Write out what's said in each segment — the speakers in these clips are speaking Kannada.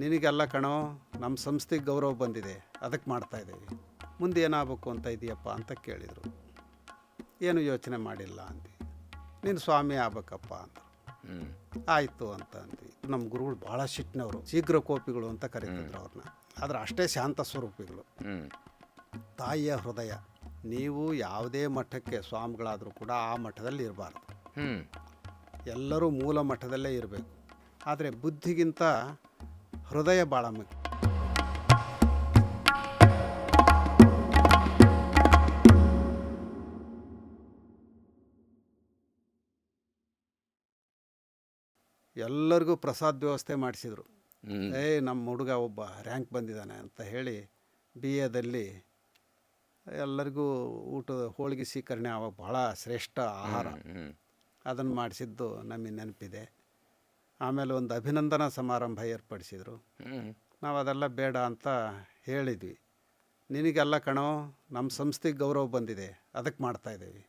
ನಿನಗೆಲ್ಲ ಕಣೋ ನಮ್ಮ ಸಂಸ್ಥೆಗೆ ಗೌರವ ಬಂದಿದೆ ಅದಕ್ಕೆ ಮಾಡ್ತಾ ಇದ್ದೀವಿ. ಮುಂದೆ ಏನಾಗಬೇಕು ಅಂತ ಇದೆಯಪ್ಪ ಅಂತ ಕೇಳಿದರು. ಏನು ಯೋಚನೆ ಮಾಡಿಲ್ಲ ಅಂತ ನೀನು ಸ್ವಾಮಿ ಆಗ್ಬೇಕಪ್ಪ ಅಂತ ಆಯಿತು ಅಂತ ಅಂದ್ವಿ ನಮ್ಮ ಗುರುಗಳು ಭಾಳ ಸಿಟ್ಟಿನವರು ಶೀಘ್ರ ಕೋಪಿಗಳು ಅಂತ ಕರೀತಿದ್ರು ಅವ್ರನ್ನ. ಆದ್ರೆ ಅಷ್ಟೇ ಶಾಂತ ಸ್ವರೂಪಿಗಳು. ತಾಯಿಯ ಹೃದಯ. ನೀವು ಯಾವುದೇ ಮಠಕ್ಕೆ ಸ್ವಾಮಿಗಳಾದರೂ ಕೂಡ ಆ ಮಠದಲ್ಲಿ ಇರಬಾರ್ದು. ಎಲ್ಲರೂ ಮೂಲ ಮಠದಲ್ಲೇ ಇರಬೇಕು. ಆದರೆ ಬುದ್ಧಿಗಿಂತ ಹೃದಯ ಭಾಳ ಮುಖ್ಯ ಎಲ್ಲರಿಗೂ ಪ್ರಸಾದ ವ್ಯವಸ್ಥೆ ಮಾಡಿಸಿದ್ರು. ಏಯ್ ಏ ನಮ್ಮ ಹುಡುಗ ಒಬ್ಬ ರ್ಯಾಂಕ್ ಬಂದಿದ್ದಾನೆ ಅಂತ ಹೇಳಿ ಬಿ ಎದಲ್ಲಿ ಎಲ್ಲರಿಗೂ ಊಟದ ಹೋಳಿಗೆ ಸ್ವೀಕರಣೆ ಆವಾಗ ಭಾಳ ಶ್ರೇಷ್ಠ ಆಹಾರ. ಅದನ್ನು ಮಾಡಿಸಿದ್ದು ನಮಗೆ ನೆನಪಿದೆ. ಆಮೇಲೆ ಒಂದು ಅಭಿನಂದನಾ ಸಮಾರಂಭ ಏರ್ಪಡಿಸಿದರು. ನಾವು ಅದೆಲ್ಲ ಬೇಡ ಅಂತ ಹೇಳಿದ್ವಿ. ನಿನಗೆಲ್ಲ ಕಣೋ ನಮ್ಮ ಸಂಸ್ಥೆಗೆ ಗೌರವ ಬಂದಿದೆ ಅದಕ್ಕೆ ಮಾಡ್ತಾ ಇದ್ದೀವಿ.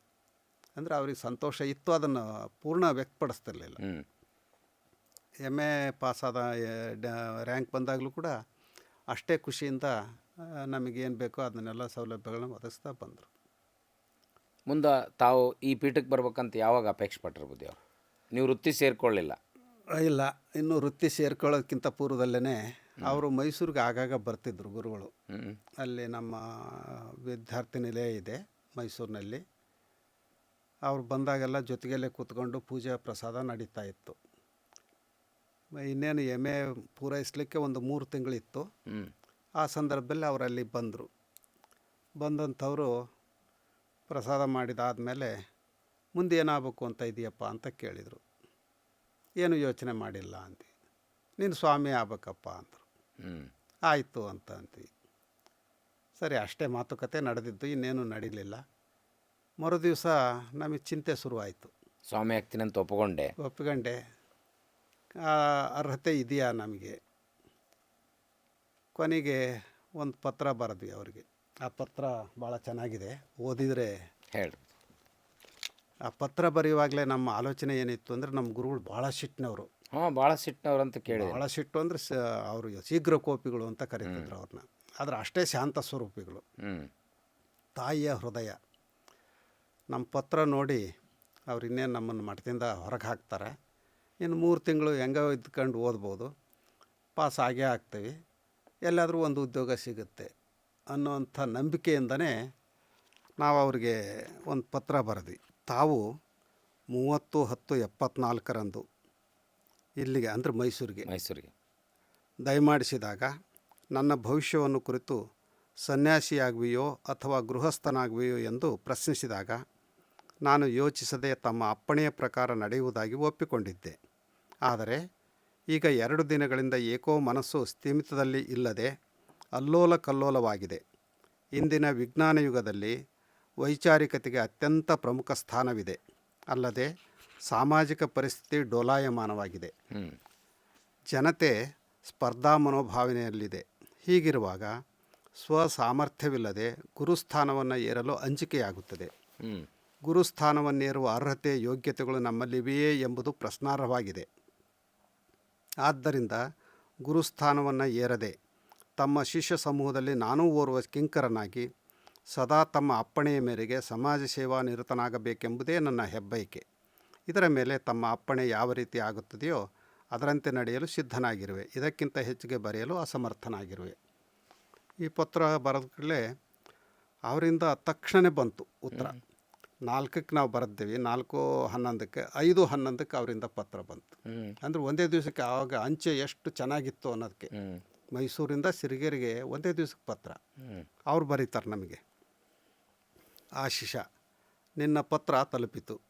ಅಂದರೆ ಅವ್ರಿಗೆ ಸಂತೋಷ ಇತ್ತು ಅದನ್ನು ಪೂರ್ಣ ವ್ಯಕ್ತಪಡಿಸ್ತಿರ್ಲಿಲ್ಲ. ಎಂ ಎ ಪಾಸಾದ ರ್ಯಾಂಕ್ ಬಂದಾಗಲೂ ಕೂಡ ಅಷ್ಟೇ ಖುಷಿಯಿಂದ ನಮಗೇನು ಬೇಕೋ ಅದನ್ನೆಲ್ಲ ಸೌಲಭ್ಯಗಳನ್ನ ಒದಗಿಸ್ತಾ ಬಂದರು. ಮುಂದೆ ತಾವು ಈ ಪೀಠಕ್ಕೆ ಬರ್ಬೇಕಂತ ಯಾವಾಗ ಅಪೇಕ್ಷೆ ಪಟ್ಟಿರ್ಬೋದು ಅವ್ರು? ನೀವು ವೃತ್ತಿ ಸೇರ್ಕೊಳ್ಳಿಲ್ಲ. ಇಲ್ಲ ಇನ್ನು ವೃತ್ತಿ ಸೇರ್ಕೊಳ್ಳೋದಕ್ಕಿಂತ ಪೂರ್ವದಲ್ಲೇ ಅವರು ಮೈಸೂರಿಗೆ ಆಗಾಗ ಬರ್ತಿದ್ರು ಗುರುಗಳು. ಅಲ್ಲಿ ನಮ್ಮ ವಿದ್ಯಾರ್ಥಿ ನಿಲಯ ಇದೆ ಮೈಸೂರಿನಲ್ಲಿ. ಅವ್ರು ಬಂದಾಗೆಲ್ಲ ಜೊತೆಗಲ್ಲೇ ಕೂತ್ಕೊಂಡು ಪೂಜೆ ಪ್ರಸಾದ ನಡೀತಾ ಇತ್ತು. ಇನ್ನೇನು ಎಂ ಎ ಪೂರೈಸಲಿಕ್ಕೆ ಒಂದು ಮೂರು ತಿಂಗಳಿತ್ತು. ಆ ಸಂದರ್ಭದಲ್ಲಿ ಅವರಲ್ಲಿ ಬಂದರು. ಬಂದಂಥವರು ಪ್ರಸಾದ ಮಾಡಿದಾದಮೇಲೆ ಮುಂದೆ ಏನಾಗಬೇಕು ಅಂತ ಇದೆಯಪ್ಪ ಅಂತ ಕೇಳಿದರು. ಏನು ಯೋಚನೆ ಮಾಡಿಲ್ಲ ಅಂತ. ನೀನು ಸ್ವಾಮಿ ಆಗ್ಬೇಕಪ್ಪ ಅಂದರು. ಆಯಿತು ಅಂತ ಅಂತೀವಿ ಸರಿ ಅಷ್ಟೇ ಮಾತುಕತೆ ನಡೆದಿದ್ದು ಇನ್ನೇನು ನಡೀಲಿಲ್ಲ. ಮರುದಿವಸ ನಮಗೆ ಚಿಂತೆ ಶುರುವಾಯಿತು. ಸ್ವಾಮಿ ಆಗ್ತೀನಿ ಅಂತ ಒಪ್ಪಿಕೊಂಡೆ ಒಪ್ಪಿಕೊಂಡೆ ಆ, ಅರ್ಹತೆ ಇದೆಯಾ ನಮಗೆ? ಕೊನೆಗೆ ಒಂದು ಪತ್ರ ಬರೆದ್ವಿ ಅವ್ರಿಗೆ. ಆ ಪತ್ರ ಭಾಳ ಚೆನ್ನಾಗಿದೆ. ಓದಿದರೆ ಹೇಳ್ರಿ. ಆ ಪತ್ರ ಬರೆಯುವಾಗಲೇ ನಮ್ಮ ಆಲೋಚನೆ ಏನಿತ್ತು ಅಂದರೆ ನಮ್ಮ ಗುರುಗಳು ಭಾಳ ಸಿಟ್ಟಿನವರು. ಹಾಂ ಭಾಳ ಸಿಟ್ಟಿನವ್ರು ಅಂತ ಕೇಳಿ ಭಾಳ ಸಿಟ್ಟು ಅಂದರೆ ಸ ಅವರು ಶೀಘ್ರ ಕೋಪಿಗಳು ಅಂತ ಕರೀತಿದ್ರು ಅವ್ರನ್ನ. ಆದರೆ ಅಷ್ಟೇ ಶಾಂತ ಸ್ವರೂಪಿಗಳು. ತಾಯಿಯ ಹೃದಯ. ನಮ್ಮ ಪತ್ರ ನೋಡಿ ಅವ್ರು ಇನ್ನೇನು ನಮ್ಮನ್ನು ಮಠದಿಂದ ಹೊರಗೆ ಹಾಕ್ತಾರೆ. ಇನ್ನು ಮೂರು ತಿಂಗಳು ಹೆಂಗೋ ಇದ್ಕೊಂಡು ಓದ್ಬೋದು. ಪಾಸ್ ಆಗೇ ಆಗ್ತೀವಿ. ಎಲ್ಲಾದರೂ ಒಂದು ಉದ್ಯೋಗ ಸಿಗುತ್ತೆ ಅನ್ನೋವಂಥ ನಂಬಿಕೆಯಿಂದನೇ ನಾವು ಅವ್ರಿಗೆ ಒಂದು ಪತ್ರ ಬರೆದ್ವಿ. ತಾವು ಮೂವತ್ತು ಹತ್ತು ಎಪ್ಪತ್ನಾಲ್ಕರಂದು ಇಲ್ಲಿಗೆ ಅಂದರೆ ಮೈಸೂರಿಗೆ ಮೈಸೂರಿಗೆ. ದಯಮಾಡಿಸಿದಾಗ ನನ್ನ ಭವಿಷ್ಯವನ್ನು ಕುರಿತು ಸನ್ಯಾಸಿಯಾಗುವೆಯೋ ಅಥವಾ ಗೃಹಸ್ಥನಾಗುವೆಯೋ ಎಂದು ಪ್ರಶ್ನಿಸಿದಾಗ ನಾನು ಯೋಚಿಸದೆ ತಮ್ಮ ಅಪ್ಪಣೆಯ ಪ್ರಕಾರ ನಡೆಯುವುದಾಗಿ ಒಪ್ಪಿಕೊಂಡಿದ್ದೆ. ಆದರೆ ಈಗ ಎರಡು ದಿನಗಳಿಂದ ಏಕೋ ಮನಸ್ಸು ಸ್ಥಿಮಿತದಲ್ಲಿ ಇಲ್ಲದೆ ಅಲ್ಲೋಲ ಕಲ್ಲೋಲವಾಗಿದೆ ಇಂದಿನ ವಿಜ್ಞಾನ ಯುಗದಲ್ಲಿ ವೈಚಾರಿಕತೆಗೆ ಅತ್ಯಂತ ಪ್ರಮುಖ ಸ್ಥಾನವಿದೆ. ಅಲ್ಲದೆ ಸಾಮಾಜಿಕ ಪರಿಸ್ಥಿತಿ ಡೋಲಾಯಮಾನವಾಗಿದೆ. ಜನತೆ ಸ್ಪರ್ಧಾ ಮನೋಭಾವನೆಯಲ್ಲಿದೆ. ಹೀಗಿರುವಾಗ ಸ್ವಸಾಮರ್ಥ್ಯವಿಲ್ಲದೆ ಗುರುಸ್ಥಾನವನ್ನು ಏರಲು ಅಂಜಿಕೆಯಾಗುತ್ತದೆ. ಗುರುಸ್ಥಾನವನ್ನೇರುವ ಅರ್ಹತೆ ಯೋಗ್ಯತೆಗಳು ನಮ್ಮಲ್ಲಿವೆಯೇ ಎಂಬುದು ಪ್ರಶ್ನಾರ್ಹವಾಗಿದೆ. ಆದ್ದರಿಂದ ಗುರುಸ್ಥಾನವನ್ನು ಏರದೆ ತಮ್ಮ ಶಿಷ್ಯ ಸಮೂಹದಲ್ಲಿ ನಾನೂ ಓರ್ವ ಕಿಂಕರನಾಗಿ ಸದಾ ತಮ್ಮ ಅಪ್ಪಣೆಯ ಮೇರೆಗೆ ಸಮಾಜ ಸೇವಾ ನಿರತನಾಗಬೇಕೆಂಬುದೇ ನನ್ನ ಹೆಬ್ಬಯಕೆ ಇದರ ಮೇಲೆ ತಮ್ಮ ಅಪ್ಪಣೆ ಯಾವ ರೀತಿ ಆಗುತ್ತದೆಯೋ ಅದರಂತೆ ನಡೆಯಲು ಸಿದ್ಧನಾಗಿರುವೆ. ಇದಕ್ಕಿಂತ ಹೆಚ್ಚಿಗೆ ಬರೆಯಲು ಅಸಮರ್ಥನಾಗಿರುವೆ. ಈ ಪತ್ರ ಬರೆದ ಕೂಡಲೇ ಅವರಿಂದ ತಕ್ಷಣ ಬಂತು ಉತ್ತರ. ನಾಲ್ಕಕ್ಕೆ ನಾವು ಬರೆದ್ದೀವಿ ನಾಲ್ಕು ಹನ್ನೊಂದಕ್ಕೆ ಐದು ಹನ್ನೊಂದಕ್ಕೆ ಅವರಿಂದ ಪತ್ರ ಬಂತು. ಅಂದರೆ ಒಂದೇ ದಿವಸಕ್ಕೆ ಆವಾಗ ಅಂಚೆ ಎಷ್ಟು ಚೆನ್ನಾಗಿತ್ತು ಅನ್ನೋದಕ್ಕೆ. ಮೈಸೂರಿಂದ ಸಿರಿಗೆರೆಗೆ ಒಂದೇ ದಿವಸಕ್ಕೆ ಪತ್ರ. ಅವ್ರು ಬರೀತಾರೆ ನಮಗೆ. ಆಶಿಷ ನಿನ್ನ ಪತ್ರ ತಲುಪಿತು.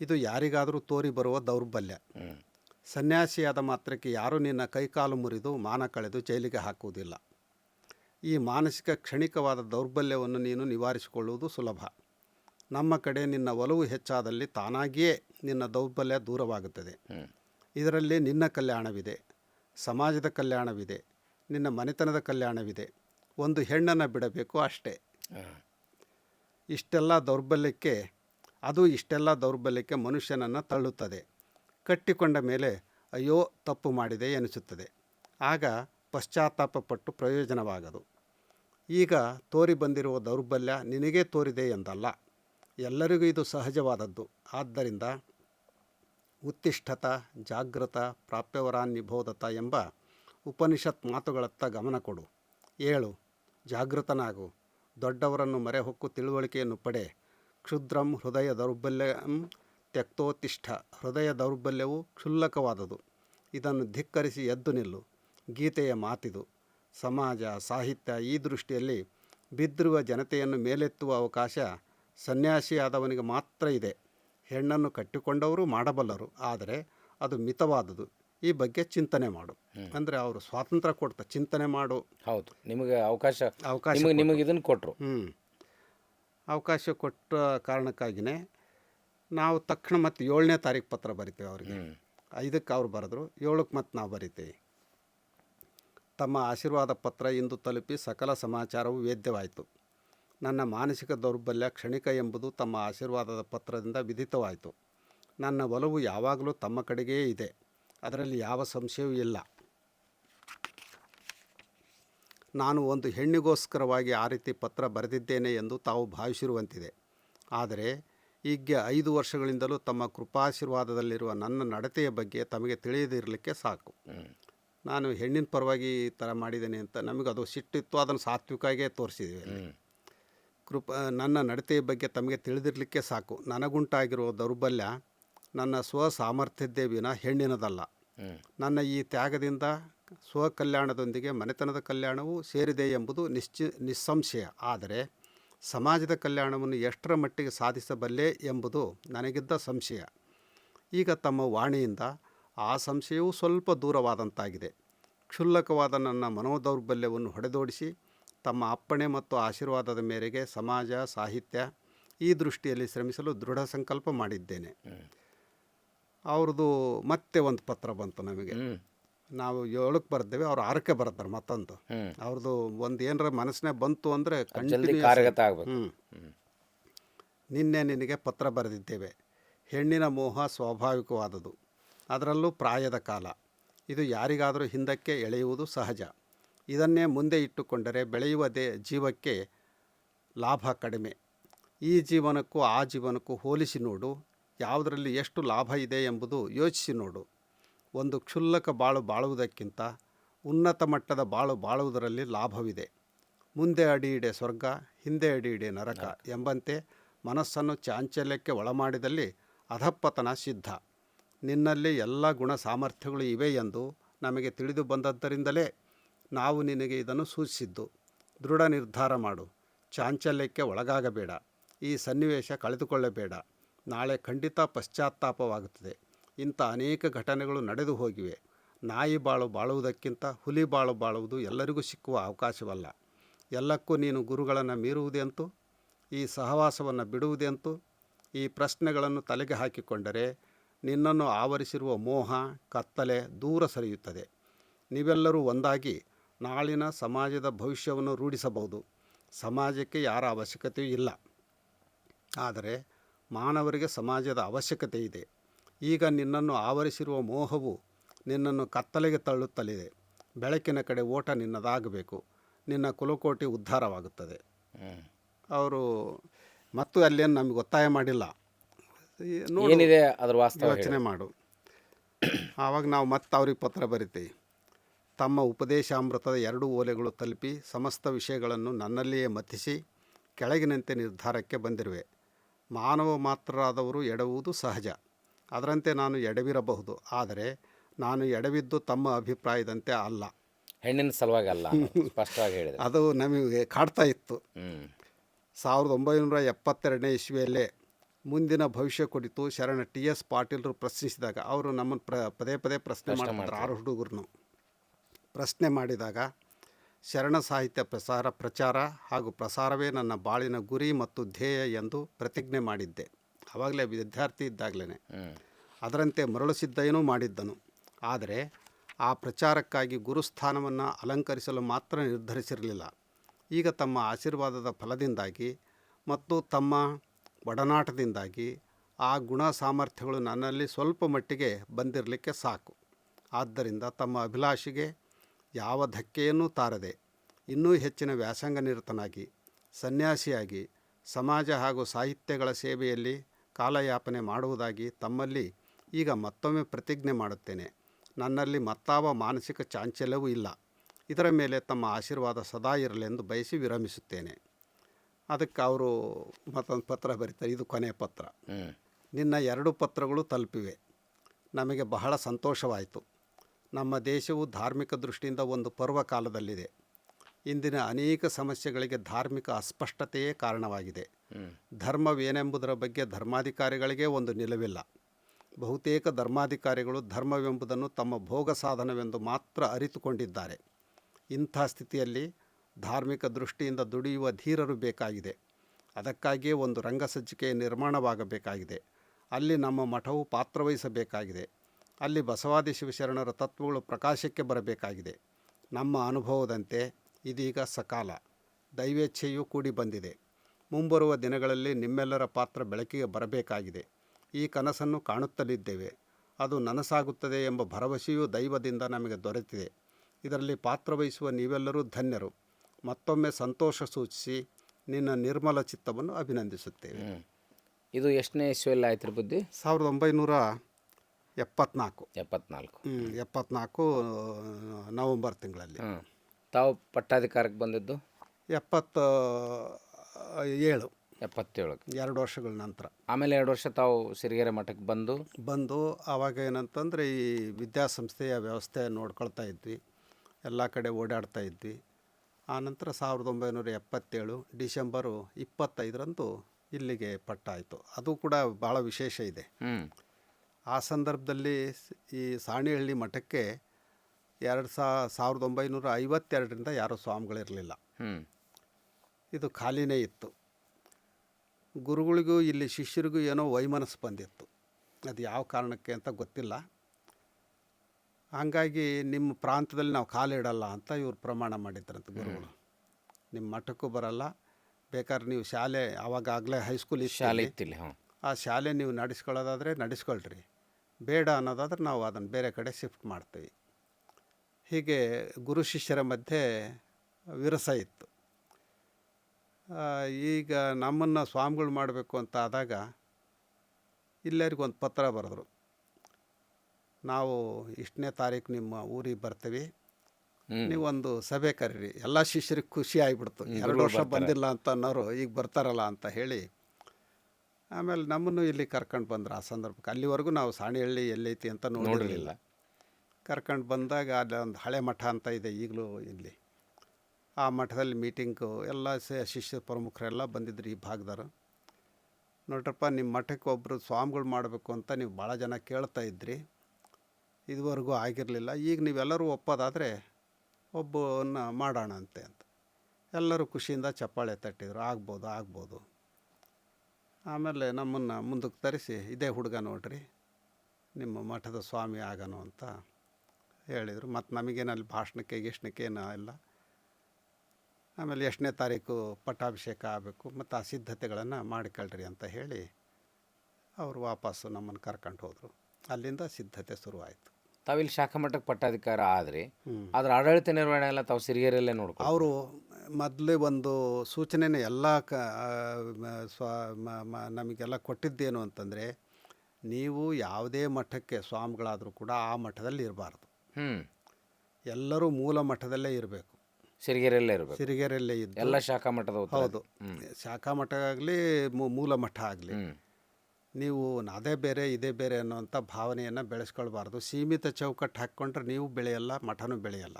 ಇದು ಯಾರಿಗಾದರೂ ತೋರಿ ಬರುವ ದೌರ್ಬಲ್ಯ. ಸನ್ಯಾಸಿಯಾದ ಮಾತ್ರಕ್ಕೆ ಯಾರೂ ನಿನ್ನ ಕೈಕಾಲು ಮುರಿದು ಮಾನ ಕಳೆದು ಜೈಲಿಗೆ ಹಾಕುವುದಿಲ್ಲ. ಈ ಮಾನಸಿಕ ಕ್ಷಣಿಕವಾದ ದೌರ್ಬಲ್ಯವನ್ನು ನೀನು ನಿವಾರಿಸಿಕೊಳ್ಳುವುದು ಸುಲಭ. ನಮ್ಮ ಕಡೆ ನಿನ್ನ ಒಲವು ಹೆಚ್ಚಾದಲ್ಲಿ ತಾನಾಗಿಯೇ ನಿನ್ನ ದೌರ್ಬಲ್ಯ ದೂರವಾಗುತ್ತದೆ. ಇದರಲ್ಲಿ ನಿನ್ನ ಕಲ್ಯಾಣವಿದೆ, ಸಮಾಜದ ಕಲ್ಯಾಣವಿದೆ, ನಿನ್ನ ಮನೆತನದ ಕಲ್ಯಾಣವಿದೆ. ಒಂದು ಹೆಣ್ಣನ್ನು ಬಿಡಬೇಕು ಅಷ್ಟೇ. ಇಷ್ಟೆಲ್ಲ ದೌರ್ಬಲ್ಯಕ್ಕೆ, ಅದು ಇಷ್ಟೆಲ್ಲ ದೌರ್ಬಲ್ಯಕ್ಕೆ ಮನುಷ್ಯನನ್ನು ತಳ್ಳುತ್ತದೆ. ಕಟ್ಟಿಕೊಂಡ ಮೇಲೆ, ಅಯ್ಯೋ, ತಪ್ಪು ಮಾಡಿದೆ ಎನಿಸುತ್ತದೆ. ಆಗ ಪಶ್ಚಾತ್ತಾಪಪಟ್ಟು ಪ್ರಯೋಜನವಾಗದು. ಈಗ ತೋರಿ ಬಂದಿರುವ ದೌರ್ಬಲ್ಯ ನಿನಗೇ ತೋರಿದೆ ಎಂದಲ್ಲ. ಎಲ್ಲರಿಗೂ ಇದು ಸಹಜವಾದದ್ದು. ಆದ್ದರಿಂದ ಉತ್ತಿಷ್ಠತ ಜಾಗೃತ ಪ್ರಾಪ್ಯವರಾನ್ನಿಬೋಧತ ಎಂಬ ಉಪನಿಷತ್ ಮಾತುಗಳತ್ತ ಗಮನ ಕೊಡು. ಏಳು, ಜಾಗೃತನಾಗು. ದೊಡ್ಡವರನ್ನು ಮರೆಹೊಕ್ಕು ತಿಳುವಳಿಕೆಯನ್ನು ಪಡೆ. ಕ್ಷುದ್ರಂ ಹೃದಯ ದೌರ್ಬಲ್ಯಂ ತ್ಯಕ್ತೋತಿಷ್ಠ. ಹೃದಯ ದೌರ್ಬಲ್ಯವು ಕ್ಷುಲ್ಲಕವಾದುದು. ಇದನ್ನು ಧಿಕ್ಕರಿಸಿ ಎದ್ದು ನಿಲ್ಲು. ಗೀತೆಯ ಮಾತಿದು. ಸಮಾಜ, ಸಾಹಿತ್ಯ ಈ ದೃಷ್ಟಿಯಲ್ಲಿ ಬಿದ್ದಿರುವ ಜನತೆಯನ್ನು ಮೇಲೆತ್ತುವ ಅವಕಾಶ ಸನ್ಯಾಸಿಯಾದವನಿಗೆ ಮಾತ್ರ ಇದೆ. ಹೆಣ್ಣನ್ನು ಕಟ್ಟಿಕೊಂಡವರು ಮಾಡಬಲ್ಲರು. ಆದರೆ ಅದು ಮಿತವಾದುದು. ಈ ಬಗ್ಗೆ ಚಿಂತನೆ ಮಾಡು. ಅಂದರೆ ಅವರು ಸ್ವಾತಂತ್ರ್ಯ ಕೊಡ್ತಾ ಚಿಂತನೆ ಮಾಡು. ಹೌದು. ನಿಮಗೆ ಅವಕಾಶ ಅವಕಾಶ ನಿಮಗೆ ನಿಮಗೆ ಇದನ್ನು ಕೊಟ್ಟರು ಹ್ಞೂ ಅವಕಾಶ ಕೊಟ್ಟ ಕಾರಣಕ್ಕಾಗಿಯೇ ನಾವು ತಕ್ಷಣ ಮತ್ತು ಏಳನೇ ತಾರೀಕು ಪತ್ರ ಬರಿತೇವೆ ಅವರಿಗೆ. ಐದಕ್ಕೆ ಅವ್ರು ಬರೆದ್ರು ಏಳಕ್ಕೆ ಮತ್ತು ನಾವು ಬರಿತೇವೆ. ತಮ್ಮ ಆಶೀರ್ವಾದ ಪತ್ರ ಇಂದು ತಲುಪಿ ಸಕಲ ಸಮಾಚಾರವು ವೇದ್ಯವಾಯಿತು. ನನ್ನ ಮಾನಸಿಕ ದೌರ್ಬಲ್ಯ ಕ್ಷಣಿಕ ಎಂಬುದು ತಮ್ಮ ಆಶೀರ್ವಾದದ ಪತ್ರದಿಂದ ವಿಧಿತವಾಯಿತು. ನನ್ನ ಒಲವು ಯಾವಾಗಲೂ ತಮ್ಮ ಕಡೆಗೇ ಇದೆ. ಅದರಲ್ಲಿ ಯಾವ ಸಂಶಯವೂ ಇಲ್ಲ. ನಾನು ಒಂದು ಹೆಣ್ಣಿಗೋಸ್ಕರವಾಗಿ ಆ ರೀತಿ ಪತ್ರ ಬರೆದಿದ್ದೇನೆ ಎಂದು ತಾವು ಭಾವಿಸಿರುವಂತಿದೆ. ಆದರೆ ಈಗ ಐದು ವರ್ಷಗಳಿಂದಲೂ ತಮ್ಮ ಕೃಪಾಶೀರ್ವಾದದಲ್ಲಿರುವ ನನ್ನ ನಡತೆಯ ಬಗ್ಗೆ ತಮಗೆ ತಿಳಿಯದಿರಲಿಕ್ಕೆ ಸಾಕು. ನಾನು ಹೆಣ್ಣಿನ ಪರವಾಗಿ ಈ ಥರ ಮಾಡಿದ್ದೇನೆ ಅಂತ ನಮಗೆ ಅದು ಸಿಟ್ಟಿತ್ತು ಅದನ್ನು ಸಾತ್ವಿಕಾಗೇ ತೋರಿಸಿದ್ದೀವಿ ಕೃಪ ನನ್ನ ನಡತೆಯ ಬಗ್ಗೆ ತಮಗೆ ತಿಳಿದಿರಲಿಕ್ಕೆ ಸಾಕು. ನನಗುಂಟಾಗಿರುವ ದೌರ್ಬಲ್ಯ ನನ್ನ ಸ್ವಸಾಮರ್ಥ್ಯದ್ದೇ ವಿನ ಹೆಣ್ಣಿನದಲ್ಲ. ನನ್ನ ಈ ತ್ಯಾಗದಿಂದ ಸ್ವಕಲ್ಯಾಣದೊಂದಿಗೆ ಮನೆತನದ ಕಲ್ಯಾಣವೂ ಸೇರಿದೆ ಎಂಬುದು ನಿಶ್ಚಿ ನಿಸ್ಸಂಶಯ. ಆದರೆ ಸಮಾಜದ ಕಲ್ಯಾಣವನ್ನು ಎಷ್ಟರ ಮಟ್ಟಿಗೆ ಸಾಧಿಸಬಲ್ಲೆ ಎಂಬುದು ನನಗಿದ್ದ ಸಂಶಯ. ಈಗ ತಮ್ಮ ವಾಣಿಯಿಂದ ಆ ಸಂಶಯವೂ ಸ್ವಲ್ಪ ದೂರವಾದಂತಾಗಿದೆ. ಕ್ಷುಲ್ಲಕವಾದ ನನ್ನ ಮನೋದೌರ್ಬಲ್ಯವನ್ನು ಹೊಡೆದೋಡಿಸಿ ತಮ್ಮ ಅಪ್ಪಣೆ ಮತ್ತು ಆಶೀರ್ವಾದದ ಮೇರೆಗೆ ಸಮಾಜ ಸಾಹಿತ್ಯ ಈ ದೃಷ್ಟಿಯಲ್ಲಿ ಶ್ರಮಿಸಲು ದೃಢ ಸಂಕಲ್ಪ ಮಾಡಿದ್ದೇನೆ. ಅವ್ರದ್ದು ಮತ್ತೆ ಒಂದು ಪತ್ರ ಬಂತು ನಮಗೆ. ನಾವು ಏಳಕ್ಕೆ ಬರ್ತೇವೆ ಅವ್ರು ಆರಕ್ಕೆ ಬರ್ತಾರೆ ಮತ್ತೊಂದು ಅವ್ರದ್ದು ಒಂದು ಏನರ ಮನಸ್ಸಿನಾಗ ಬಂತು ಅಂದರೆ ಹ್ಞೂ ನಿನ್ನೆ ನಿನಗೆ ಪತ್ರ ಬರೆದಿದ್ದೇವೆ. ಹೆಣ್ಣಿನ ಮೋಹ ಸ್ವಾಭಾವಿಕವಾದದು ಅದರಲ್ಲೂ ಪ್ರಾಯದ ಕಾಲ. ಇದು ಯಾರಿಗಾದರೂ ಹಿಂದಕ್ಕೆ ಎಳೆಯುವುದು ಸಹಜ. ಇದನ್ನೇ ಮುಂದೆ ಇಟ್ಟುಕೊಂಡರೆ ಬೆಳೆಯುವ ದೇ ಜೀವಕ್ಕೆ ಲಾಭ ಕಡಿಮೆ. ಈ ಜೀವನಕ್ಕೂ ಆ ಜೀವನಕ್ಕೂ ಹೋಲಿಸಿ ನೋಡು ಯಾವುದರಲ್ಲಿ ಎಷ್ಟು ಲಾಭ ಇದೆ ಎಂಬುದು ಯೋಚಿಸಿ ನೋಡು. ಒಂದು ಕ್ಷುಲ್ಲಕ ಬಾಳು ಬಾಳುವುದಕ್ಕಿಂತ ಉನ್ನತ ಮಟ್ಟದ ಬಾಳು ಬಾಳುವುದರಲ್ಲಿ ಲಾಭವಿದೆ. ಮುಂದೆ ಅಡಿ ಇಡೆ ಸ್ವರ್ಗ ಹಿಂದೆ ಅಡಿ ಇಡೆ ನರಕ ಎಂಬಂತೆ ಮನಸ್ಸನ್ನು ಚಾಂಚಲ್ಯಕ್ಕೆ ಒಳಮಾಡಿದಲ್ಲಿ ಅಧಪ್ಪತನ ಸಿದ್ಧ. ನಿನ್ನಲ್ಲಿ ಎಲ್ಲ ಗುಣ ಸಾಮರ್ಥ್ಯಗಳು ಇವೆ ಎಂದು ನಮಗೆ ತಿಳಿದು ಬಂದದ್ದರಿಂದಲೇ ನಾವು ನಿನಗೆ ಇದನ್ನು ಸೂಚಿಸಿದ್ದು. ದೃಢ ನಿರ್ಧಾರ ಮಾಡು. ಚಾಂಚಲ್ಯಕ್ಕೆ ಒಳಗಾಗಬೇಡ. ಈ ಸನ್ನಿವೇಶ ಕಳೆದುಕೊಳ್ಳಬೇಡ. ನಾಳೆ ಖಂಡಿತ ಪಶ್ಚಾತ್ತಾಪವಾಗುತ್ತದೆ. ಇಂಥ ಅನೇಕ ಘಟನೆಗಳು ನಡೆದು ಹೋಗಿವೆ. ನಾಯಿ ಬಾಳು ಬಾಳುವುದಕ್ಕಿಂತ ಹುಲಿ ಬಾಳು ಬಾಳುವುದು ಎಲ್ಲರಿಗೂ ಸಿಕ್ಕುವ ಅವಕಾಶವಲ್ಲ. ಎಲ್ಲಕ್ಕೂ ನೀನು ಗುರುಗಳನ್ನು ಮೀರುವುದೆಂತೂ? ಈ ಸಹವಾಸವನ್ನು ಬಿಡುವುದೆಂತೂ? ಈ ಪ್ರಶ್ನೆಗಳನ್ನು ತಲೆಗೆ ಹಾಕಿಕೊಂಡರೆ ನಿನ್ನನ್ನು ಆವರಿಸಿರುವ ಮೋಹ, ಕತ್ತಲೆ ದೂರ ಸರಿಯುತ್ತದೆ. ನೀವೆಲ್ಲರೂ ಒಂದಾಗಿ ನಾಳಿನ ಸಮಾಜದ ಭವಿಷ್ಯವನ್ನು ರೂಢಿಸಬಹುದು. ಸಮಾಜಕ್ಕೆ ಯಾರ ಅವಶ್ಯಕತೆಯೂ ಇಲ್ಲ. ಆದರೆ ಮಾನವರಿಗೆ ಸಮಾಜದ ಅವಶ್ಯಕತೆ ಇದೆ. ಈಗ ನಿನ್ನನ್ನು ಆವರಿಸಿರುವ ಮೋಹವು ನಿನ್ನನ್ನು ಕತ್ತಲೆಗೆ ತಳ್ಳುತ್ತಲಿದೆ. ಬೆಳಕಿನ ಕಡೆ ಓಟ ನಿನ್ನದಾಗಬೇಕು. ನಿನ್ನ ಕುಲಕೋಟಿ ಉದ್ಧಾರವಾಗುತ್ತದೆ. ಅವರು ಮತ್ತು ಅಲ್ಲೇನು ನಮಗೆ ಒತ್ತಾಯ ಮಾಡಿಲ್ಲ. ಏನಿದೆ ಅದರ ವಾಸ್ತವ ಯೋಚನೆ ಮಾಡು. ಆವಾಗ ನಾವು ಮತ್ತೆ ಅವ್ರಿಗೆ ಪತ್ರ ಬರಿತೀವಿ. ತಮ್ಮ ಉಪದೇಶಾಮೃತದ ಎರಡು ಓಲೆಗಳು ತಲುಪಿ ಸಮಸ್ತ ವಿಷಯಗಳನ್ನು ನನ್ನಲ್ಲಿಯೇ ಮತಿಸಿ ಕೆಳಗಿನಂತೆ ನಿರ್ಧಾರಕ್ಕೆ ಬಂದಿರುವೆ. ಮಾನವ ಮಾತ್ರರಾದವರು ಎಡವುವುದು ಸಹಜ. ಅದರಂತೆ ನಾನು ಎಡವಿರಬಹುದು. ಆದರೆ ನಾನು ಎಡವಿದ್ದು ತಮ್ಮ ಅಭಿಪ್ರಾಯದಂತೆ ಅಲ್ಲ. ಹೆಣ್ಣಿನ ಸಲುವಾಗಿ ಅಲ್ಲ. ಸ್ಪಷ್ಟವಾಗಿ ಹೇಳಿದೆ. ಅದು ನಮಗೆ ಕಾಡ್ತಾ ಇತ್ತು. ಸಾವಿರದ ಒಂಬೈನೂರ ಎಪ್ಪತ್ತೆರಡನೇ ಇಸ್ವಿಯಲ್ಲೇ ಮುಂದಿನ ಭವಿಷ್ಯ ಕುರಿತು ಶರಣ ಟಿ ಎಸ್ ಪಾಟೀಲರು ಪ್ರಶ್ನಿಸಿದಾಗ ಅವರು ನಮ್ಮನ್ನು ಪ್ರ ಪದೇ ಪದೇ ಪ್ರಶ್ನೆ ಮಾಡ್ತಾರೆ ಆರು ಹುಡುಗರನ್ನು. ಪ್ರಶ್ನೆ ಮಾಡಿದಾಗ ಶರಣ ಸಾಹಿತ್ಯ ಪ್ರಸಾರ ಪ್ರಚಾರ ಹಾಗೂ ಪ್ರಸಾರವೇ ನನ್ನ ಬಾಳಿನ ಗುರಿ ಮತ್ತು ಧ್ಯೇಯ ಎಂದು ಪ್ರತಿಜ್ಞೆ ಮಾಡಿದ್ದೆ. ಆವಾಗಲೇ ವಿದ್ಯಾರ್ಥಿ ಇದ್ದಾಗಲೇ ಅದರಂತೆ ಮರಳು ಸಿದ್ಧಯನೂ ಮಾಡಿದ್ದನು. ಆದರೆ ಆ ಪ್ರಚಾರಕ್ಕಾಗಿ ಗುರುಸ್ಥಾನವನ್ನು ಅಲಂಕರಿಸಲು ಮಾತ್ರ ನಿರ್ಧರಿಸಿರಲಿಲ್ಲ. ಈಗ ತಮ್ಮ ಆಶೀರ್ವಾದದ ಫಲದಿಂದಾಗಿ ಮತ್ತು ತಮ್ಮ ಒಡನಾಟದಿಂದಾಗಿ ಆ ಗುಣ ಸಾಮರ್ಥ್ಯಗಳು ನನ್ನಲ್ಲಿ ಸ್ವಲ್ಪ ಮಟ್ಟಿಗೆ ಬಂದಿರಲಿಕ್ಕೆ ಸಾಕು. ಆದ್ದರಿಂದ ತಮ್ಮ ಅಭಿಲಾಷೆಗೆ ಯಾವ ಧಕ್ಕೆಯನ್ನೂ ತಾರದೆ ಇನ್ನೂ ಹೆಚ್ಚಿನ ವ್ಯಾಸಂಗ ನಿರತನಾಗಿ ಸನ್ಯಾಸಿಯಾಗಿ ಸಮಾಜ ಹಾಗೂ ಸಾಹಿತ್ಯಗಳ ಸೇವೆಯಲ್ಲಿ ಕಾಲಯಾಪನೆ ಮಾಡುವುದಾಗಿ ತಮ್ಮಲ್ಲಿ ಈಗ ಮತ್ತೊಮ್ಮೆ ಪ್ರತಿಜ್ಞೆ ಮಾಡುತ್ತೇನೆ. ನನ್ನಲ್ಲಿ ಮತ್ತಾವ ಮಾನಸಿಕ ಚಾಂಚಲ್ಯವೂ ಇಲ್ಲ. ಇದರ ಮೇಲೆ ತಮ್ಮ ಆಶೀರ್ವಾದ ಸದಾ ಇರಲೆಂದು ಬಯಸಿ ವಿರಮಿಸುತ್ತೇನೆ. ಅದಕ್ಕೆ ಅವರು ಮತ್ತೊಂದು ಪತ್ರ ಬರೀತಾರೆ ಇದು ಕೊನೆಯ ಪತ್ರ. ನಿನ್ನ ಎರಡು ಪತ್ರಗಳು ತಲುಪಿವೆ. ನಮಗೆ ಬಹಳ ಸಂತೋಷವಾಯಿತು. ನಮ್ಮ ದೇಶವು ಧಾರ್ಮಿಕ ದೃಷ್ಟಿಯಿಂದ ಒಂದು ಪರ್ವಕಾಲದಲ್ಲಿದೆ. ಇಂದಿನ ಅನೇಕ ಸಮಸ್ಯೆಗಳಿಗೆ ಧಾರ್ಮಿಕ ಅಸ್ಪಷ್ಟತೆಯೇ ಕಾರಣವಾಗಿದೆ. ಧರ್ಮವೇನೆಂಬುದರ ಬಗ್ಗೆ ಧರ್ಮಾಧಿಕಾರಿಗಳಿಗೆ ಒಂದು ನಿಲುವಿಲ್ಲ. ಬಹುತೇಕ ಧರ್ಮಾಧಿಕಾರಿಗಳು ಧರ್ಮವೆಂಬುದನ್ನು ತಮ್ಮ ಭೋಗ ಸಾಧನವೆಂದು ಮಾತ್ರ ಅರಿತುಕೊಂಡಿದ್ದಾರೆ. ಇಂಥ ಸ್ಥಿತಿಯಲ್ಲಿ ಧಾರ್ಮಿಕ ದೃಷ್ಟಿಯಿಂದ ದುಡಿಯುವ ಧೀರರು ಬೇಕಾಗಿದೆ. ಅದಕ್ಕಾಗಿಯೇ ಒಂದು ರಂಗಸಜ್ಜಿಕೆ ನಿರ್ಮಾಣವಾಗಬೇಕಾಗಿದೆ. ಅಲ್ಲಿ ನಮ್ಮ ಮಠವು ಪಾತ್ರವಹಿಸಬೇಕಾಗಿದೆ. ಅಲ್ಲಿ ಬಸವಾದಿ ಶಿವಶರಣರ ತತ್ವಗಳು ಪ್ರಕಾಶಕ್ಕೆ ಬರಬೇಕಾಗಿದೆ. ನಮ್ಮ ಅನುಭವದಂತೆ ಇದೀಗ ಸಕಾಲ. ದೈವೇಚ್ಛೆಯೂ ಕೂಡಿ ಬಂದಿದೆ. ಮುಂಬರುವ ದಿನಗಳಲ್ಲಿ ನಿಮ್ಮೆಲ್ಲರ ಪಾತ್ರ ಬೆಳಕಿಗೆ ಬರಬೇಕಾಗಿದೆ. ಈ ಕನಸನ್ನು ಕಾಣುತ್ತಲಿದ್ದೇವೆ. ಅದು ನನಸಾಗುತ್ತದೆ ಎಂಬ ಭರವಸೆಯೂ ದೈವದಿಂದ ನಮಗೆ ದೊರೆತಿದೆ. ಇದರಲ್ಲಿ ಪಾತ್ರವಹಿಸುವ ನೀವೆಲ್ಲರೂ ಧನ್ಯರು. ಮತ್ತೊಮ್ಮೆ ಸಂತೋಷ ಸೂಚಿಸಿ ನಿನ್ನ ನಿರ್ಮಲ ಚಿತ್ತವನ್ನು ಅಭಿನಂದಿಸುತ್ತೇವೆ. ಇದು ಎಷ್ಟನೇ ಇಸ್ವಿಯಲ್ಲಿ ಆಯ್ತು ಬುದ್ಧಿ? ಸಾವಿರದ ಒಂಬೈನೂರ ಎಪ್ಪತ್ನಾಲ್ಕು. ಎಪ್ಪತ್ನಾಲ್ಕು. ಹ್ಞೂ ಎಪ್ಪತ್ನಾಲ್ಕು ನವಂಬರ್ ತಿಂಗಳಲ್ಲಿ. ತಾವು ಪಟ್ಟಾಧಿಕಾರಕ್ಕೆ ಬಂದಿದ್ದು? ಎಪ್ಪತ್ತ ಏಳು. ಎಪ್ಪತ್ತೇಳಕ್ಕೆ ಎರಡು ವರ್ಷಗಳ ನಂತರ. ಆಮೇಲೆ ಎರಡು ವರ್ಷ ತಾವು ಸಿರಿಗೆರೆ ಮಠಕ್ಕೆ ಬಂದು? ಬಂದು ಆವಾಗ ಏನಂತಂದರೆ ಈ ವಿದ್ಯಾಸಂಸ್ಥೆಯ ವ್ಯವಸ್ಥೆ ನೋಡ್ಕೊಳ್ತಾ ಇದ್ವಿ. ಎಲ್ಲ ಕಡೆ ಓಡಾಡ್ತಾ ಇದ್ವಿ. ಆನಂತರ ಸಾವಿರದ ಒಂಬೈನೂರ ಎಪ್ಪತ್ತೇಳು ಡಿಸೆಂಬರು ಇಪ್ಪತ್ತೈದರಂದು ಇಲ್ಲಿಗೆ ಪಟ್ಟಾಯಿತು. ಅದು ಕೂಡ ಭಾಳ ವಿಶೇಷ ಇದೆ. ಆ ಸಂದರ್ಭದಲ್ಲಿ ಈ ಸಾಣಿಹಳ್ಳಿ ಮಠಕ್ಕೆ ಎರಡು ಸಾವಿರದ ಒಂಬೈನೂರ ಐವತ್ತೆರಡರಿಂದ ಯಾರೂ ಸ್ವಾಮಿಗಳಿರಲಿಲ್ಲ. ಇದು ಖಾಲಿನೇ ಇತ್ತು. ಗುರುಗಳಿಗೂ ಇಲ್ಲಿ ಶಿಷ್ಯರಿಗೂ ಏನೋ ವೈಮನಸ್ಸು ಬಂದಿತ್ತು. ಅದು ಯಾವ ಕಾರಣಕ್ಕೆ ಅಂತ ಗೊತ್ತಿಲ್ಲ. ಹಾಗಾಗಿ ನಿಮ್ಮ ಪ್ರಾಂತದಲ್ಲಿ ನಾವು ಕಾಲಿಡಲ್ಲ ಅಂತ ಇವ್ರು ಪ್ರಮಾಣ ಮಾಡಿದ್ರಂತೆ ಗುರುಗಳು. ನಿಮ್ಮ ಮಠಕ್ಕೂ ಬರಲ್ಲ. ಬೇಕಾದ್ರೆ ನೀವು ಶಾಲೆ ಆವಾಗಾಗಲೇ ಹೈಸ್ಕೂಲ್ ಶಾಲೆ ಇತ್ತಿಲ್ಲ ಆ ಶಾಲೆ ನೀವು ನಡೆಸ್ಕೊಳ್ಳೋದಾದರೆ ನಡೆಸ್ಕೊಳ್ರಿ. ಬೇಡ ಅನ್ನೋದಾದ್ರೆ ನಾವು ಅದನ್ನು ಬೇರೆ ಕಡೆ ಶಿಫ್ಟ್ ಮಾಡ್ತೀವಿ. ಹೀಗೆ ಗುರು ಶಿಷ್ಯರ ಮಧ್ಯೆ ವಿರಸ ಇತ್ತು. ಈಗ ನಮ್ಮನ್ನು ಸ್ವಾಮಿಗಳು ಮಾಡಬೇಕು ಅಂತ ಆದಾಗ ಇಲ್ಲರಿಗೊಂದು ಪತ್ರ ಬರೆದ್ರು. ನಾವು ಇಷ್ಟನೇ ತಾರೀಕು ನಿಮ್ಮ ಊರಿಗೆ ಬರ್ತೀವಿ. ನೀವೊಂದು ಸಭೆ ಕರೀರಿ. ಎಲ್ಲ ಶಿಷ್ಯರಿಗೆ ಖುಷಿ ಆಗಿಬಿಡ್ತು. ಎರಡು ವರ್ಷ ಬಂದಿಲ್ಲ ಅಂತ ಅನ್ನೋರು ಈಗ ಬರ್ತಾರಲ್ಲ ಅಂತ ಹೇಳಿ ಆಮೇಲೆ ನಮ್ಮನ್ನು ಇಲ್ಲಿ ಕರ್ಕೊಂಡು ಬಂದ್ರು ಆ ಸಂದರ್ಭಕ್ಕೆ. ಅಲ್ಲಿವರೆಗೂ ನಾವು ಸಾಣಿಹಳ್ಳಿ ಎಲ್ಲೈತಿ ಅಂತ ನೋಡಿರಲಿಲ್ಲ. ಕರ್ಕೊಂಡು ಬಂದಾಗ ಅಲ್ಲಿ ಒಂದು ಹಳೆ ಮಠ ಅಂತ ಇದೆ ಈಗಲೂ ಇಲ್ಲಿ. ಆ ಮಠದಲ್ಲಿ ಮೀಟಿಂಗು ಎಲ್ಲ ಸ- ಶಿಷ್ಯ ಪ್ರಮುಖರೆಲ್ಲ ಬಂದಿದ್ರು ಈ ಭಾಗದವರು. ನೋಡ್ರಪ್ಪ ನಿಮ್ಮ ಮಠಕ್ಕೆ ಒಬ್ಬರು ಸ್ವಾಮಿಗಳು ಮಾಡಬೇಕು ಅಂತ ನೀವು ಭಾಳ ಜನ ಕೇಳ್ತಾ ಇದ್ರಿ. ಇದುವರೆಗೂ ಆಗಿರಲಿಲ್ಲ. ಈಗ ನೀವೆಲ್ಲರೂ ಒಪ್ಪೋದಾದರೆ ಒಬ್ಬನ ಮಾಡೋಣ ಅಂತೆ ಅಂತ. ಎಲ್ಲರೂ ಖುಷಿಯಿಂದ ಚಪ್ಪಾಳೆ ತಟ್ಟಿದ್ರು. ಆಗ್ಬೋದು ಆಗ್ಬೋದು. ಆಮೇಲೆ ನಮ್ಮನ್ನು ಮುಂದಕ್ಕೆ ತರಿಸಿ ಇದೇ ಹುಡುಗ ನೋಡ್ರಿ ನಿಮ್ಮ ಮಠದ ಸ್ವಾಮಿ ಆಗನು ಅಂತ ಹೇಳಿದರು. ಮತ್ತು ನಮಗೇನಲ್ಲಿ ಭಾಷಣಕ್ಕೆ ಗಿಷ್ಣಕ್ಕೆ ಏನೂ ಇಲ್ಲ. ಆಮೇಲೆ ಎಷ್ಟನೇ ತಾರೀಕು ಪಟ್ಟಾಭಿಷೇಕ ಆಗಬೇಕು ಮತ್ತು ಆ ಸಿದ್ಧತೆಗಳನ್ನು ಮಾಡಿಕೊಳ್ಳ್ರಿ ಅಂತ ಹೇಳಿ ಅವರು ವಾಪಸ್ಸು ನಮ್ಮನ್ನು ಕರ್ಕೊಂಡು ಹೋದರು. ಅಲ್ಲಿಂದ ಸಿದ್ಧತೆ ಶುರುವಾಯಿತು. ತಾವಿಲ್ಲಿ ಶಾಖಾ ಮಠಕ್ಕೆ ಪಟ್ಟಾಧಿಕಾರ ಆದರೆ ಅದರ ಆದ್ರೆ ಆಡಳಿತ ನಿರ್ವಹಣೆ ಎಲ್ಲ ತಾವು ಸಿರಿಗೆರೆಯಲ್ಲೇ ನೋಡ್ಕೊ ಅವರು ಮೊದಲೇ ಒಂದು ಸೂಚನೆ ಎಲ್ಲ ಕ ಸ್ವ ನಮಗೆಲ್ಲ ಕೊಟ್ಟಿದ್ದೇನು ಅಂತಂದರೆ ನೀವು ಯಾವುದೇ ಮಠಕ್ಕೆ ಸ್ವಾಮಿಗಳಾದರೂ ಕೂಡ ಆ ಮಠದಲ್ಲಿ ಇರಬಾರ್ದು. ಹ್ಞೂ ಎಲ್ಲರೂ ಮೂಲ ಮಠದಲ್ಲೇ ಇರಬೇಕು. ಸಿರಿಗೆರೆಯಲ್ಲೇ ಇರಬೇಕು. ಸಿರಿಗೆರೆಯಲ್ಲೇ ಇದ್ದು ಎಲ್ಲ ಶಾಖಾ ಮಠದ ಹೌದು. ಶಾಖಾ ಮಠ ಆಗಲಿ ಮೂಲ ಮಠ ಆಗಲಿ ನೀವು ಅದೇ ಬೇರೆ ಇದೇ ಬೇರೆ ಅನ್ನೋಂಥ ಭಾವನೆಯನ್ನು ಬೆಳೆಸ್ಕೊಳ್ಬಾರ್ದು. ಸೀಮಿತ ಚೌಕಟ್ಟು ಹಾಕ್ಕೊಂಡ್ರೆ ನೀವು ಬೆಳೆಯಲ್ಲ ಮಠನೂ ಬೆಳೆಯಲ್ಲ.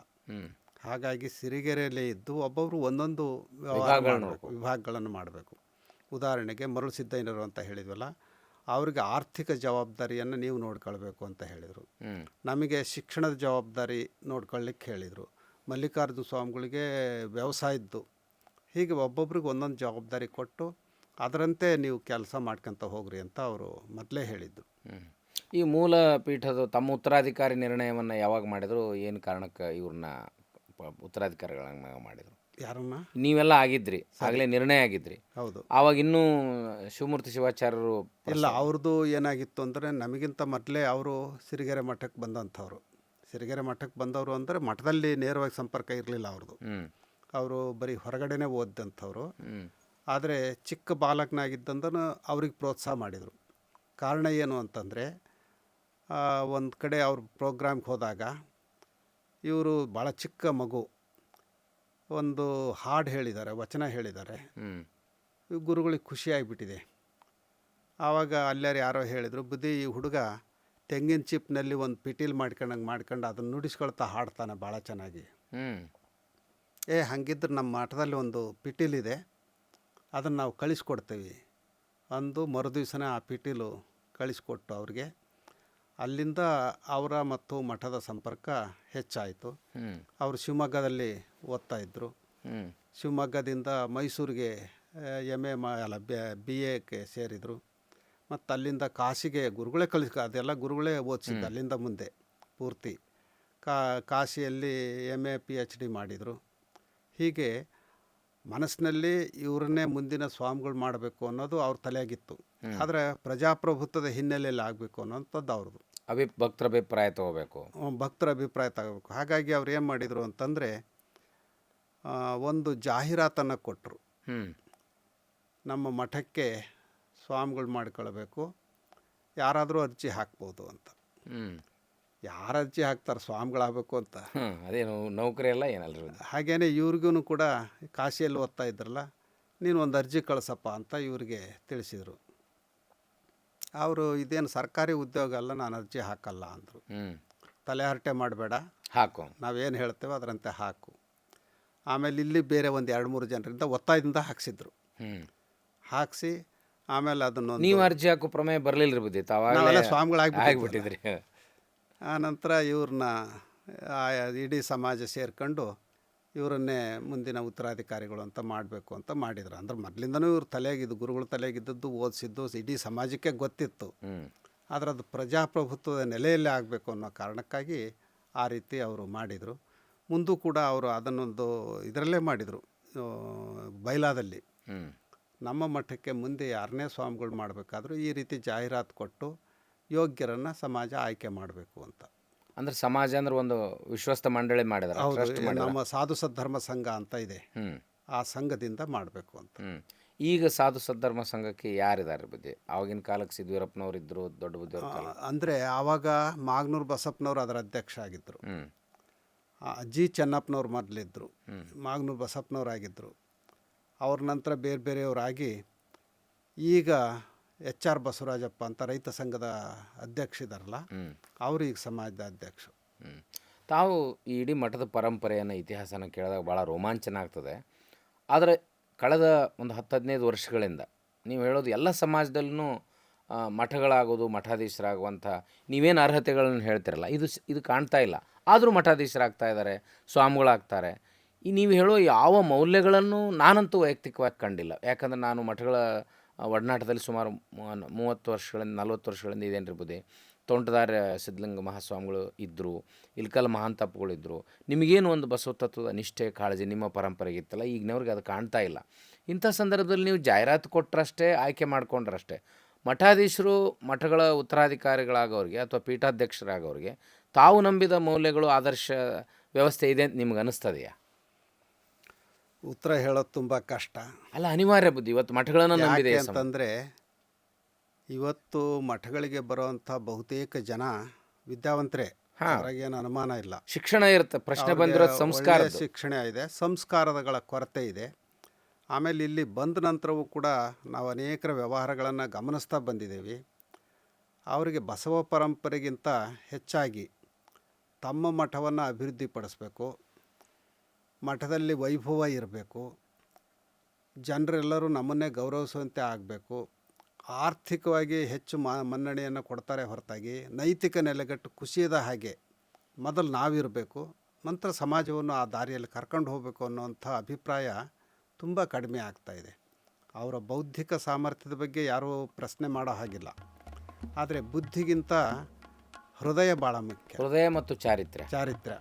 ಹಾಗಾಗಿ ಸಿರಿಗೆರೆಯಲ್ಲೇ ಇದ್ದು ಒಬ್ಬೊಬ್ಬರು ಒಂದೊಂದು ವ್ಯವಹಾರ ವಿಭಾಗಗಳನ್ನ ವಿಭಾಗಗಳನ್ನು ಮಾಡಬೇಕು. ಉದಾಹರಣೆಗೆ ಮರಳು ಅಂತ ಹೇಳಿದ್ವಲ್ಲ ಅವ್ರಿಗೆ ಆರ್ಥಿಕ ಜವಾಬ್ದಾರಿಯನ್ನು ನೀವು ನೋಡ್ಕೊಳ್ಬೇಕು ಅಂತ ಹೇಳಿದರು. ನಮಗೆ ಶಿಕ್ಷಣದ ಜವಾಬ್ದಾರಿ ನೋಡ್ಕೊಳ್ಳಿಕ್ಕೆ ಹೇಳಿದರು. ಮಲ್ಲಿಕಾರ್ಜುನ ಸ್ವಾಮಿಗಳಿಗೆ ವ್ಯವಸಾಯದ್ದು ಹೀಗೆ ಒಬ್ಬೊಬ್ರಿಗೆ ಒಂದೊಂದು ಜವಾಬ್ದಾರಿ ಕೊಟ್ಟು ಅದರಂತೆ ನೀವು ಕೆಲಸ ಮಾಡ್ಕೊತ ಹೋಗ್ರಿ ಅಂತ ಅವರು ಮೊದಲೇ ಹೇಳಿದ್ದು. ಈ ಮೂಲ ಪೀಠದ ತಮ್ಮ ಉತ್ತರಾಧಿಕಾರಿ ನಿರ್ಣಯವನ್ನು ಯಾವಾಗ ಮಾಡಿದ್ರು? ಏನು ಕಾರಣಕ್ಕೆ ಇವ್ರನ್ನ ಉತ್ತರಾಧಿಕಾರಿಗಳನ್ನ ಮಾಡಿದ್ರು. ಯಾರನ್ನ? ನೀವೆಲ್ಲ ಆಗಿದ್ರಿ ಆಗಲೇ ನಿರ್ಣಯ ಆಗಿದ್ರಿ. ಹೌದು. ಆವಾಗ ಇನ್ನೂ ಶಿವಮೂರ್ತಿ ಶಿವಾಚಾರ್ಯರು ಇಲ್ಲ ಅವ್ರದ್ದು ಏನಾಗಿತ್ತು ಅಂದರೆ ನಮಗಿಂತ ಮೊದಲೇ ಅವರು ಸಿರಿಗೆರೆ ಮಠಕ್ಕೆ ಬಂದಂಥವ್ರು. ಸಿರಿಗೆರೆ ಮಠಕ್ಕೆ ಬಂದವರು ಅಂದರೆ ಮಠದಲ್ಲಿ ನೇರವಾಗಿ ಸಂಪರ್ಕ ಇರಲಿಲ್ಲ ಅವ್ರದ್ದು ಅವರು ಬರೀ ಹೊರಗಡೆನೇ ಓದಿದಂಥವ್ರು. ಆದರೆ ಚಿಕ್ಕ ಬಾಲಕನಾಗಿದ್ದಂದನು ಅವ್ರಿಗೆ ಪ್ರೋತ್ಸಾಹ ಮಾಡಿದರು. ಕಾರಣ ಏನು ಅಂತಂದರೆ ಒಂದು ಕಡೆ ಅವ್ರ ಪ್ರೋಗ್ರಾಮ್ಗೆ ಹೋದಾಗ ಇವರು ಭಾಳ ಚಿಕ್ಕ ಮಗು. ಒಂದು ಹಾಡು ಹೇಳಿದ್ದಾರೆ ವಚನ ಹೇಳಿದ್ದಾರೆ. ಗುರುಗಳಿಗೆ ಖುಷಿಯಾಗಿಬಿಟ್ಟಿದೆ ಆವಾಗ ಅಲ್ಲಾರು ಯಾರೋ ಹೇಳಿದರು ಬುದ್ಧಿ ಈ ಹುಡುಗ ತೆಂಗಿನ ಚಿಪ್ನಲ್ಲಿ ಒಂದು ಪಿಟೀಲ್ ಮಾಡ್ಕೊಂಡಂಗೆ ಮಾಡ್ಕೊಂಡು ಅದನ್ನು ನುಡಿಸ್ಕೊಳ್ತಾ ಹಾಡ್ತಾನೆ ಭಾಳ ಚೆನ್ನಾಗಿ. ಏ ಹಂಗಿದ್ರೆ ನಮ್ಮ ಮಠದಲ್ಲಿ ಒಂದು ಪಿಟೀಲಿದೆ ಇದೆ ಅದನ್ನು ನಾವು ಕಳಿಸ್ಕೊಡ್ತೀವಿ ಅಂದು ಮರುದಿವ್ಸನೇ ಆ ಪಿಟೀಲು ಕಳಿಸ್ಕೊಟ್ಟು ಅವ್ರಿಗೆ ಅಲ್ಲಿಂದ ಅವರ ಮತ್ತು ಮಠದ ಸಂಪರ್ಕ ಹೆಚ್ಚಾಯಿತು. ಅವರು ಶಿವಮೊಗ್ಗದಲ್ಲಿ ಓದ್ತಾ ಇದ್ದರು ಶಿವಮೊಗ್ಗದಿಂದ ಮೈಸೂರಿಗೆ ಎಂ ಎ ಮಾ ಅಲ್ಲ ಬಿ ಎಕ್ಕೆ ಸೇರಿದರು. ಮತ್ತು ಅಲ್ಲಿಂದ ಕಾಶಿಗೆ ಗುರುಗಳೇ ಕಳಿಸ್ ಅದೆಲ್ಲ ಗುರುಗಳೇ ಓದಿಸಿದ್ದು ಅಲ್ಲಿಂದ ಮುಂದೆ ಪೂರ್ತಿ. ಕಾ ಕಾಶಿಯಲ್ಲಿ M A P H D ಮಾಡಿದರು. ಹೀಗೆ ಮನಸ್ಸಿನಲ್ಲಿ ಇವ್ರನ್ನೇ ಮುಂದಿನ ಸ್ವಾಮಿಗಳು ಮಾಡಬೇಕು ಅನ್ನೋದು ಅವ್ರ ತಲೆಯಾಗಿತ್ತು. ಆದರೆ ಪ್ರಜಾಪ್ರಭುತ್ವದ ಹಿನ್ನೆಲೆಯಲ್ಲಿ ಆಗಬೇಕು ಅನ್ನೋಂಥದ್ದು ಅವ್ರದ್ದು ಅಭಿ ಭಕ್ತರ ಅಭಿಪ್ರಾಯ ತಗೋಬೇಕು. ಭಕ್ತರ ಅಭಿಪ್ರಾಯ ತಗೋಬೇಕು. ಹಾಗಾಗಿ ಅವ್ರು ಏನು ಮಾಡಿದರು ಅಂತಂದರೆ ಒಂದು ಜಾಹೀರಾತನ್ನು ಕೊಟ್ಟರು ನಮ್ಮ ಮಠಕ್ಕೆ ಸ್ವಾಮಿಗಳು ಮಾಡ್ಕೊಳ್ಬೇಕು. ಯಾರಾದರೂ ಅರ್ಜಿ ಹಾಕ್ಬೋದು ಅಂತ. ಯಾರು ಅರ್ಜಿ ಹಾಕ್ತಾರೆ ಸ್ವಾಮಿಗಳಾಗಬೇಕು ಅಂತ. ಅದೇನು ನೌಕರಿ ಎಲ್ಲ ಏನಲ್ಲ ಹಾಗೇ ಹಾಗೇನೆ ಇವ್ರಿಗೂ ಕೂಡ ಕಾಶಿಯಲ್ಲಿ ಓದ್ತಾ ಇದ್ರಲ್ಲ ನೀನು ಒಂದು ಅರ್ಜಿ ಕಳಿಸಪ್ಪ ಅಂತ ಇವ್ರಿಗೆ ತಿಳಿಸಿದರು. ಅವರು ಇದೇನು ಸರ್ಕಾರಿ ಉದ್ಯೋಗ ಅಲ್ಲ ನಾನು ಅರ್ಜಿ ಹಾಕಲ್ಲ ಅಂದರು. ತಲೆ ಹರಟೆ ಮಾಡಬೇಡ. ಹಾಕು. ನಾವೇನು ಹೇಳ್ತೇವೆ ಅದರಂತೆ ಹಾಕು. ಆಮೇಲೆ ಇಲ್ಲಿ ಬೇರೆ ಒಂದು ಎರಡು ಮೂರು ಜನರಿಂದ ಒತ್ತಾಯದಿಂದ ಹಾಕ್ಸಿದ್ರು. ಹಾಕ್ಸಿ ಆಮೇಲೆ ಅದನ್ನು ನೀವು ಅರ್ಜಿ ಹಾಕು ಪ್ರಮೇಯ ಬರಲಿಲ್ಲ ರೀ ಬುದ್ಧಿ ಸ್ವಾಮಿಗಳಾಗಿ ಸ್ವಾಮಿಗಳಾಗ್ಬಿಟ್ಟಿದ್ವಿ ಆನಂತರ ಇವ್ರನ್ನ ಆ ಇಡೀ ಸಮಾಜ ಸೇರ್ಕೊಂಡು ಇವರನ್ನೇ ಮುಂದಿನ ಉತ್ತರಾಧಿಕಾರಿಗಳು ಅಂತ ಮಾಡಬೇಕು ಅಂತ ಮಾಡಿದ್ರು. ಅಂದ್ರೆ ಮೊದಲಿಂದನೂ ಇವ್ರ ತಲೆಯಾಗಿದ್ದು ಗುರುಗಳ ತಲೆಯಾಗಿದ್ದದ್ದು ಓದಿಸಿದ್ದು ಇಡೀ ಸಮಾಜಕ್ಕೆ ಗೊತ್ತಿತ್ತು. ಆದರೆ ಅದು ಪ್ರಜಾಪ್ರಭುತ್ವದ ನೆಲೆಯಲ್ಲೇ ಆಗಬೇಕು ಅನ್ನೋ ಕಾರಣಕ್ಕಾಗಿ ಆ ರೀತಿ ಅವರು ಮಾಡಿದರು. ಮುಂದೂ ಕೂಡ ಅವರು ಅದನ್ನೊಂದು ಇದರಲ್ಲೇ ಮಾಡಿದರು ಬೈಲಾದಲ್ಲಿ. ನಮ್ಮ ಮಠಕ್ಕೆ ಮುಂದೆ ಯಾರನ್ನೇ ಸ್ವಾಮಿಗಳು ಮಾಡಬೇಕಾದ್ರೂ ಈ ರೀತಿ ಜಾಹೀರಾತು ಕೊಟ್ಟು ಯೋಗ್ಯರನ್ನು ಸಮಾಜ ಆಯ್ಕೆ ಮಾಡಬೇಕು ಅಂತ. ಅಂದ್ರೆ ಸಮಾಜ ಅಂದ್ರೆ ಒಂದು ವಿಶ್ವಸ್ತ ಮಂಡಳಿ ಮಾಡಿದ್ರೆ ಟ್ರಸ್ಟ್ ಹೌದು ಮಾಡಿದಾರೆ ನಮ್ಮ ಸಾಧು ಸದ್ಧರ್ಮ ಸಂಘ ಅಂತ ಇದೆ. ಆ ಸಂಘದಿಂದ ಮಾಡಬೇಕು ಅಂತ. ಈಗ ಸಾಧು ಸದ್ಧರ್ಮ ಸಂಘಕ್ಕೆ ಯಾರಿದ್ದಾರೆ ಬುದ್ಧಿ? ಆವಾಗಿನ ಕಾಲಕ್ಕೆ ಸಿದ್ದವೀರಪ್ಪನವ್ರು ಇದ್ದರು ದೊಡ್ಡ ಬುದ್ಧಿ ಅಂದ್ರೆ ಅಂದರೆ ಆವಾಗ ಮಾಗ್ನೂರು ಬಸಪ್ಪನವ್ರು ಅದರ ಅಧ್ಯಕ್ಷ ಆಗಿದ್ದರು ಹ್ಞೂ ಆ, ಜಿ ಚೆನ್ನಪ್ಪನವ್ರು ಮೊದಲಿದ್ದರು ಮಾಗ್ನೂರು ಬಸಪ್ಪನವ್ರು ಆಗಿದ್ದರು ಅವ್ರ ನಂತರ ಬೇರೆ ಬೇರೆಯವರಾಗಿ ಈಗ ಎಚ್ ಆರ್ ಬಸವರಾಜಪ್ಪ ಅಂತ ರೈತ ಸಂಘದ ಅಧ್ಯಕ್ಷ ಇದಾರಲ್ಲ ಅವರು ಈಗ ಸಮಾಜದ ಅಧ್ಯಕ್ಷರು. ಹ್ಞೂ ತಾವು ಈ ಇಡೀ ಮಠದ ಪರಂಪರೆಯನ್ನು ಇತಿಹಾಸನ ಕೇಳಿದಾಗ ಭಾಳ ರೋಮಾಂಚನ ಆಗ್ತದೆ. ಆದರೆ ಕಳೆದ ಒಂದು ಹತ್ತು ಹದಿನೈದು ವರ್ಷಗಳಿಂದ ನೀವು ಹೇಳೋದು ಎಲ್ಲ ಸಮಾಜದಲ್ಲೂ ಮಠಗಳಾಗೋದು ಮಠಾಧೀಶರಾಗುವಂಥ ನೀವೇನು ಅರ್ಹತೆಗಳನ್ನು ಹೇಳ್ತಿರಲ್ಲ ಇದು ಇದು ಕಾಣ್ತಾ ಇಲ್ಲ. ಆದರೂ ಮಠಾಧೀಶರಾಗ್ತಾ ಇದ್ದಾರೆ ಸ್ವಾಮಿಗಳಾಗ್ತಾರೆ. ಈ ನೀವು ಹೇಳೋ ಯಾವ ಮೌಲ್ಯಗಳನ್ನು ನಾನಂತೂ ವೈಯಕ್ತಿಕವಾಗಿ ಕಂಡಿಲ್ಲ. ಯಾಕಂದ್ರೆ ನಾನು ಮಠಗಳ ಒಡನಾಟದಲ್ಲಿ ಸುಮಾರು ಮೂವತ್ತು ವರ್ಷಗಳಿಂದ, ನಲ್ವತ್ತು ವರ್ಷಗಳಿಂದ ಇದೇನು ಬುದ್ಧಿ ತೋಂಟದಾರ್ಯ ಸಿದ್ಧಲಿಂಗ ಮಹಾಸ್ವಾಮಿಗಳು ಇದ್ದರು ಇಲ್ಕಲ್ ಮಹಾಂತಪ್ಪಗಳು ಇದ್ದರು ನಿಮಗೇನು ಒಂದು ಬಸವ ತತ್ವದ ನಿಷ್ಠೆ, ಕಾಳಜಿ ನಿಮ್ಮ ಪರಂಪರೆಗೆ ಇತ್ತಲ್ಲ, ಈಗಿನವ್ರಿಗೆ ಅದು ಕಾಣ್ತಾ ಇಲ್ಲ. ಇಂಥ ಸಂದರ್ಭದಲ್ಲಿ ನೀವು ಜಾಹೀರಾತು ಕೊಟ್ಟರಷ್ಟೇ ಆಯ್ಕೆ ಮಾಡಿಕೊಂಡ್ರಷ್ಟೇ, ಮಠಾಧೀಶರು, ಮಠಗಳ ಉತ್ತರಾಧಿಕಾರಿಗಳಾಗೋರಿಗೆ ಅಥವಾ ಪೀಠಾಧ್ಯಕ್ಷರಾಗೋರಿಗೆ ತಾವು ನಂಬಿದ ಮೌಲ್ಯಗಳು, ಆದರ್ಶ ವ್ಯವಸ್ಥೆ ಇದೆ ಅಂತ ನಿಮ್ಗೆ ಅನಿಸ್ತದೆಯಾ? ಉತ್ತರ ಹೇಳೋದು ತುಂಬ ಕಷ್ಟ. ಅಲ್ಲ ಅನಿವಾರ್ಯ ಬುದ್ಧಿ. ಇವತ್ತು ಮಠಗಳನ್ನು ನಂಬಿದೆ ಯಾಕೆ ಈ ಸಮ- ಅಂತಂದರೆ ಇವತ್ತು ಮಠಗಳಿಗೆ ಬರುವಂಥ ಬಹುತೇಕ ಜನ ವಿದ್ಯಾವಂತರೇ. ಅದ್ರಾಗೇನು ಅನುಮಾನ ಇಲ್ಲ. ಶಿಕ್ಷಣ ಇರುತ್ತೆ. ಪ್ರಶ್ನೆ ಬಂದಿರೋ ಸಂಸ್ಕಾರ ಒಳ್ಳೆಯ ಶಿಕ್ಷಣ ಇದೆ ಸಂಸ್ಕಾರಗಳ ಕೊರತೆ ಇದೆ. ಆಮೇಲೆ ಇಲ್ಲಿ ಬಂದ ನಂತರವೂ ಕೂಡ ನಾವು ಅನೇಕರ ವ್ಯವಹಾರಗಳನ್ನು ಗಮನಿಸ್ತಾ ಬಂದಿದ್ದೇವೆ ಅವರಿಗೆ ಬಸವ ಪರಂಪರೆಗಿಂತ ಹೆಚ್ಚಾಗಿ ತಮ್ಮ ಮಠವನ್ನು ಅಭಿವೃದ್ಧಿಪಡಿಸ್ಬೇಕು. ಮಠದಲ್ಲಿ ವೈಭವ ಇರಬೇಕು. ಜನರೆಲ್ಲರೂ ನಮ್ಮನ್ನೇ ಗೌರವಿಸುವಂತೆ ಆಗಬೇಕು. ಆರ್ಥಿಕವಾಗಿ ಹೆಚ್ಚು ಮಾ ಮನ್ನಣೆಯನ್ನು ಕೊಡ್ತಾರೆ ಹೊರತಾಗಿ. ನೈತಿಕ ನೆಲೆಗಟ್ಟು ಕುಸಿಯದ ಹಾಗೆ ಮೊದಲು ನಾವಿರಬೇಕು. ನಂತರ ಸಮಾಜವನ್ನು ಆ ದಾರಿಯಲ್ಲಿ ಕರ್ಕೊಂಡು ಹೋಗಬೇಕು ಅನ್ನೋವಂಥ ಅಭಿಪ್ರಾಯ ತುಂಬ ಕಡಿಮೆ ಆಗ್ತಾ ಇದೆ. ಅವರ ಬೌದ್ಧಿಕ ಸಾಮರ್ಥ್ಯದ ಬಗ್ಗೆ ಯಾರೂ ಪ್ರಶ್ನೆ ಮಾಡೋ ಹಾಗಿಲ್ಲ. ಆದರೆ ಬುದ್ಧಿಗಿಂತ ಹೃದಯ ಭಾಳ ಮುಖ್ಯ. ಹೃದಯ ಮತ್ತು ಚಾರಿತ್ರ್ಯ. ಚಾರಿತ್ರ್ಯ.